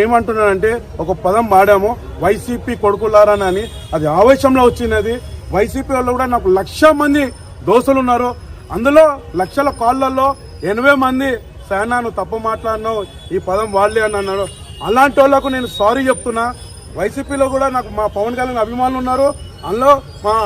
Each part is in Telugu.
ఏమంటున్నానంటే ఒక పదం వాడాము వైసీపీ కొడుకులారని అని. అది ఆవేశంలో వచ్చినది. వైసీపీ వాళ్ళు కూడా నాకు లక్ష మంది దోస్తులు ఉన్నారు. అందులో లక్షల కాళ్ళల్లో ఎనభై మంది సేనా తప్పు మాట్లాడినావు ఈ పదం వాడలే అని అన్నారు. అలాంటి వాళ్ళకు నేను సారీ చెప్తున్నా. వైసీపీలో కూడా నాకు మా పవన్ కళ్యాణ్ అభిమానులు ఉన్నారు. అందులో మా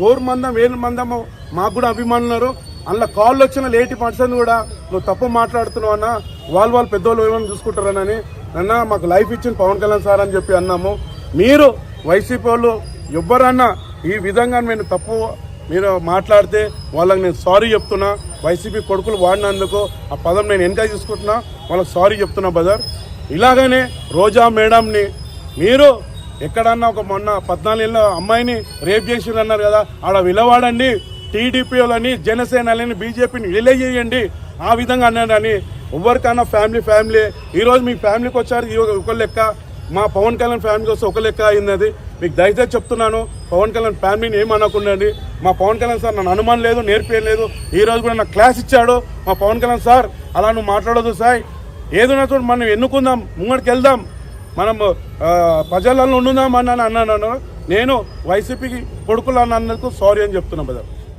గోరు మందం వేరు మందము మాకు కూడా అభిమానులు ఉన్నారు. అందులో కాళ్ళు వచ్చిన లేటి పర్సన్ కూడా నువ్వు తప్పు మాట్లాడుతున్నావు అన్న వాళ్ళు వాళ్ళు పెద్దోళ్ళు ఏమైనా చూసుకుంటారనని అన్న మాకు లైఫ్ ఇచ్చిన పవన్ కళ్యాణ్ సార్ అని చెప్పి అన్నాము. మీరు వైసీపీ వాళ్ళు ఎవ్వరన్నా ఈ విధంగా నేను తప్పు మీరు మాట్లాడితే వాళ్ళకి నేను సారీ చెప్తున్నా. వైసీపీ కొడుకులు వాడినందుకు ఆ పదం నేను వెనక తీసుకుంటున్నా వాళ్ళకి సారీ చెప్తున్నా బదర్ ఇలాగనే రోజా మేడంని మీరు ఎక్కడన్నా ఒక మొన్న పద్నాలుగేళ్ళ అమ్మాయిని రేప్ చేసిండ్రు అన్నారు కదా ఆడ విలవాడండి. టీడీపీలని జనసేనలని బీజేపీని విలే చేయండి. ఆ విధంగా అన్నాడని ఎవరికైనా ఫ్యామిలీ ఫ్యామిలీ. ఈరోజు మీ ఫ్యామిలీకి వచ్చారు ఒక- లెక్క. మా పవన్ కళ్యాణ్ ఫ్యామిలీకి వస్తే ఒక లెక్క అయింది. మీకు దయచేసి చెప్తున్నాను పవన్ కళ్యాణ్ ఫ్యామిలీని ఏమనకుండండి మా పవన్ కళ్యాణ్ సార్ నన్ను అనుమానం లేదు నేర్పియలేదు ఈ రోజు కూడా నాకు క్లాస్ ఇచ్చాడు. మా పవన్ కళ్యాణ్ సార్ అలా నువ్వు మాట్లాడదు సార్ ఏదైనా చోటు మనం ఎన్నుకుందాం ముంగడికి వెళ్దాం. మనం ప్రజలలో ఉండుదాం అని అన్నాను. నేను వైసీపీకి కొడుకులు అన్నందుకు సారీ అని చెప్తున్నా బ్రదర్.